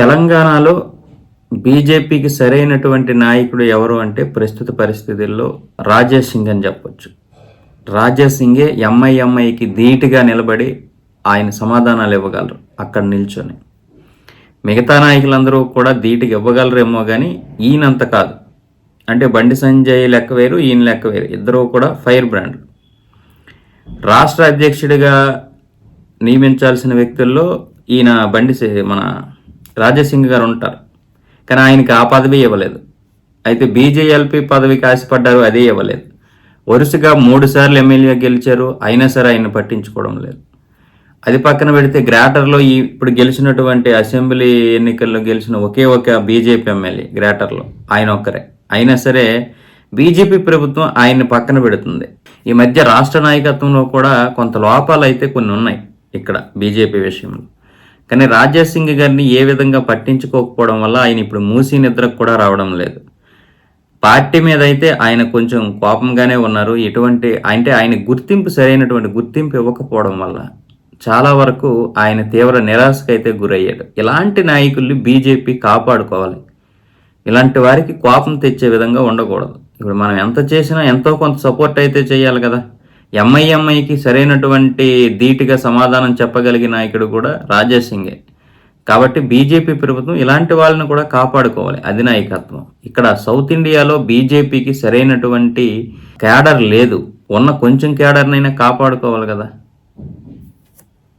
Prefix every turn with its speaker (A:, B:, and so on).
A: తెలంగాణలో బీజేపీకి సరైనటువంటి నాయకుడు ఎవరు అంటే ప్రస్తుత పరిస్థితుల్లో రాజేష్ సింగ్ అని చెప్పొచ్చు. రాజేష్ సింగే ఎంఐఎంఐకి ధీటుగా నిలబడి ఆయన సమాధానాలు ఇవ్వగలరు అక్కడ నిల్చొని. మిగతా నాయకులందరూ కూడా ధీటుగా ఇవ్వగలరేమో కానీ ఈయనంత కాదు. అంటే బండి సంజయ్ లెక్క వేరు ఈయన లెక్క వేరు. ఇద్దరు కూడా ఫైర్ బ్రాండ్లు. రాష్ట్ర అధ్యక్షుడిగా నియమించాల్సిన వ్యక్తుల్లో ఈయన బండి సే- మన రాజసింగ్ గారు ఉంటారు. కానీ ఆయనకి ఆ పదవి ఇవ్వలేదు. అయితే బీజేఎల్పీ పదవికి ఆశపడ్డారు అదే ఇవ్వలేదు. వరుసగా మూడు సార్లు ఎమ్మెల్యే గెలిచారు అయినా సరే ఆయన పట్టించుకోవడం లేదు. అది పక్కన పెడితే గ్రేటర్లో ఈ ఇప్పుడు గెలిచినటువంటి అసెంబ్లీ ఎన్నికల్లో గెలిచిన ఒకే ఒక బీజేపీ ఎమ్మెల్యే గ్రేటర్లో. ఆయన ఒక్కరే. అయినా సరే బీజేపీ ప్రభుత్వం ఆయన్ని పక్కన పెడుతుంది. ఈ మధ్య రాష్ట్ర నాయకత్వంలో కూడా కొంత లోపాలు అయితే కొన్ని ఉన్నాయి ఇక్కడ బీజేపీ విషయంలో. కానీ రాజేష్ సింగ్ గారిని ఏ విధంగా పట్టించుకోకపోవడం వల్ల ఆయన ఇప్పుడు మూసి నిద్రకు కూడా రావడం లేదు. పార్టీ మీద అయితే ఆయన కొంచెం కోపంగానే ఉన్నారు. ఎటువంటి అంటే ఆయన గుర్తింపు సరైనటువంటి గుర్తింపు ఇవ్వకపోవడం వల్ల చాలా వరకు ఆయన తీవ్ర నిరాశకైతే గురయ్యాడు. ఇలాంటి నాయకుల్ని బీజేపీ కాపాడుకోవాలి. ఇలాంటి వారికి కోపం తెచ్చే విధంగా ఉండకూడదు. ఇప్పుడు మనం ఎంత చేసినా ఎంతో కొంత సపోర్ట్ అయితే చేయాలి కదా. ఎంఐఎంఐకి సరైనటువంటి ధీటుగా సమాధానం చెప్పగలిగిన నాయకుడు కూడా రాజేష్ సింగే. కాబట్టి బీజేపీ ప్రభుత్వం ఇలాంటి వాళ్ళని కూడా కాపాడుకోవాలి అధినాయకత్వం. ఇక్కడ సౌత్ ఇండియాలో బీజేపీకి సరైనటువంటి క్యాడర్ లేదు. ఉన్న కొంచెం క్యాడర్నైనా కాపాడుకోవాలి కదా.